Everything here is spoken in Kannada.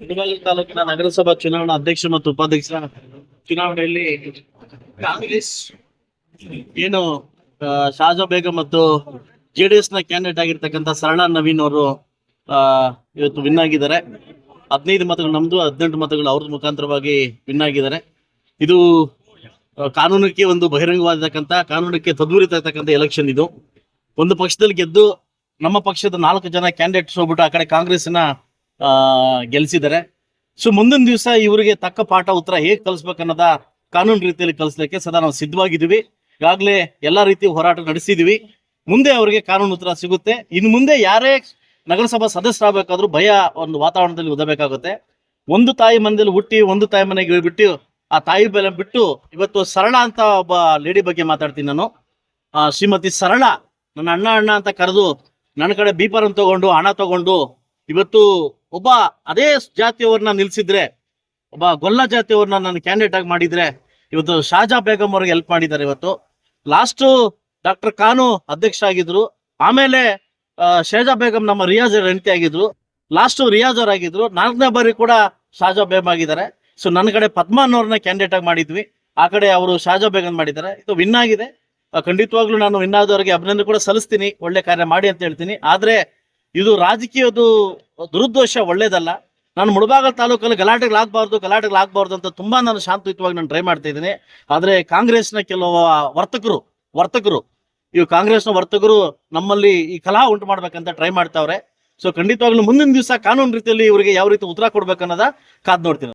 ಮುಳಬಾಗಿಲು ತಾಲೂಕಿನ ನಗರಸಭಾ ಚುನಾವಣಾ ಅಧ್ಯಕ್ಷ ಮತ್ತು ಉಪಾಧ್ಯಕ್ಷ ಚುನಾವಣೆಯಲ್ಲಿ ಕಾಂಗ್ರೆಸ್ ಏನು ಶಾಜಾ ಬೇಗ ಮತ್ತು ಜೆಡಿಎಸ್ನ ಕ್ಯಾಂಡಿಡೇಟ್ ಆಗಿರ್ತಕ್ಕಂಥ ಸರಳ ನವೀನ್ ಅವರು ಇವತ್ತು ವಿನ್ ಆಗಿದ್ದಾರೆ. ಹದಿನೈದು ಮತಗಳು ನಮ್ದು, ಹದಿನೆಂಟು ಮತಗಳು ಅವ್ರದ್ದು ಮುಖಾಂತರವಾಗಿ ವಿನ್ ಆಗಿದ್ದಾರೆ. ಇದು ಕಾನೂನಕ್ಕೆ ಒಂದು ಬಹಿರಂಗವಾಗಿರ್ತಕ್ಕಂಥ, ಕಾನೂನಕ್ಕೆ ತದ್ವಿರುದ್ಧ ಇರ್ತಕ್ಕಂಥ ಎಲೆಕ್ಷನ್ ಇದು. ಒಂದು ಪಕ್ಷದಲ್ಲಿ ಗೆದ್ದು ನಮ್ಮ ಪಕ್ಷದ ನಾಲ್ಕು ಜನ ಕ್ಯಾಂಡಿಡೇಟ್ಸ್ ಹೋಗ್ಬಿಟ್ಟು ಆ ಕಡೆ ಕಾಂಗ್ರೆಸ್ನ ಗೆಲ್ಸಿದ್ದಾರೆ ಸೊ ಮುಂದಿನ ದಿವಸ ಇವರಿಗೆ ತಕ್ಕ ಪಾಠ ಉತ್ತರ ಹೇಗೆ ಕಲಿಸ್ಬೇಕನ್ನೋದ ಕಾನೂನು ರೀತಿಯಲ್ಲಿ ಕಲಿಸ್ಲಿಕ್ಕೆ ಸದಾ ನಾವು ಸಿದ್ಧವಾಗಿದ್ದೀವಿ. ಈಗಾಗಲೇ ಎಲ್ಲಾ ರೀತಿ ಹೋರಾಟ ನಡೆಸಿದೀವಿ ಮುಂದೆ ಅವರಿಗೆ ಕಾನೂನು ಉತ್ತರ ಸಿಗುತ್ತೆ. ಇನ್ನು ಮುಂದೆ ಯಾರೇ ನಗರಸಭಾ ಸದಸ್ಯರಾಗಬೇಕಾದ್ರೂ ಭಯ ಒಂದು ವಾತಾವರಣದಲ್ಲಿ ಓದಬೇಕಾಗುತ್ತೆ ಒಂದು ತಾಯಿ ಮನೆಯಲ್ಲಿ ಹುಟ್ಟಿ ಒಂದು ತಾಯಿ ಮನೆಗೆ ಬಿಟ್ಟು ಆ ತಾಯಿ ಬೆಲೆ ಬಿಟ್ಟು ಇವತ್ತು ಸರಳ ಅಂತ ಒಬ್ಬ ಲೇಡಿ ಬಗ್ಗೆ ಮಾತಾಡ್ತೀನಿ ನಾನು. ಆ, ಶ್ರೀಮತಿ ಸರಳ ನನ್ನ ಅಣ್ಣ ಅಣ್ಣ ಅಂತ ಕರೆದು ನನ್ನ ಕಡೆ ಬೀಪರನ್ನು ತಗೊಂಡು ಹಣ ತಗೊಂಡು ಇವತ್ತು ಒಬ್ಬ ಅದೇ ಜಾತಿಯವ್ರನ್ನ ನಿಲ್ಸಿದ್ರೆ, ಒಬ್ಬ ಗೊಲ್ಲ ಜಾತಿಯವ್ರನ್ನ ನಾನು ಕ್ಯಾಂಡಿಡೇಟ್ ಆಗಿ ಮಾಡಿದ್ರೆ, ಇವತ್ತು ಶಾಜಾ ಬೇಗಂ ಅವ್ರಿಗೆ ಹೆಲ್ಪ್ ಮಾಡಿದ್ದಾರೆ ಇವತ್ತು. ಲಾಸ್ಟ್ ಡಾಕ್ಟರ್ ಖಾನು ಅಧ್ಯಕ್ಷ ಆಗಿದ್ರು. ಆಮೇಲೆ ಶೇಜಾ ಬೇಗಂ ನಮ್ಮ ರಿಯಾಜ್ ಹೆಂಡತಿ ಆಗಿದ್ರು. ಲಾಸ್ಟ್ ರಿಯಾಜ್ ಆಗಿದ್ರು. ನಾಲ್ಕನೇ ಬಾರಿ ಕೂಡ ಶಾಜಾ ಬೇಗಂ ಆಗಿದ್ದಾರೆ. ಸೊ ನನ್ನ ಕಡೆ ಪದ್ಮ ಕ್ಯಾಂಡಿಡೇಟ್ ಆಗಿ ಮಾಡಿದ್ವಿ. ಆ ಕಡೆ ಅವರು ಶಾಜಾ ಬೇಗಂ ಮಾಡಿದ್ದಾರೆ. ಇದು ವಿನ್ ಆಗಿದೆ. ಖಂಡಿತವಾಗ್ಲೂ ನಾನು ವಿನ್ ಆದವರಿಗೆ ಅಭಿನಂದನೆ ಕೂಡ ಸಲ್ಲಿಸ್ತೀನಿ. ಒಳ್ಳೆ ಕಾರ್ಯ ಮಾಡಿ ಅಂತ ಹೇಳ್ತೀನಿ. ಆದ್ರೆ, ಇದು ರಾಜಕೀಯದು ದುರುದ್ದೇಶ ಒಳ್ಳೇದಲ್ಲ. ನಾನು ಮುಳಬಾಗಲ್ ತಾಲೂಕಲ್ಲಿ ಗಲಾಟೆಗಳಾಗಬಾರ್ದು ಗಲಾಟೆಗಳಾಗಬಾರ್ದು ಅಂತ ತುಂಬಾ ನಾನು ಶಾಂತಯುತವಾಗಿ ನಾನು ಟ್ರೈ ಮಾಡ್ತಾ ಇದ್ದೀನಿ. ಆದ್ರೆ ಕಾಂಗ್ರೆಸ್ನ ಕೆಲವು ವರ್ತಕರು ವರ್ತಕರು ಇವು ಕಾಂಗ್ರೆಸ್ನ ವರ್ತಕರು ನಮ್ಮಲ್ಲಿ ಈ ಕಲಹ ಉಂಟು ಮಾಡ್ಬೇಕಂತ ಟ್ರೈ ಮಾಡ್ತಾವ್ರೆ. ಸೊ ಖಂಡಿತವಾಗ್ಲೂ ಮುಂದಿನ ದಿವಸ ಕಾನೂನು ರೀತಿಯಲ್ಲಿ ಇವರಿಗೆ ಯಾವ ರೀತಿ ಉತ್ತರ ಕೊಡ್ಬೇಕನ್ನೋದ ಕಾದ್ ನೋಡ್ತೀನಿ.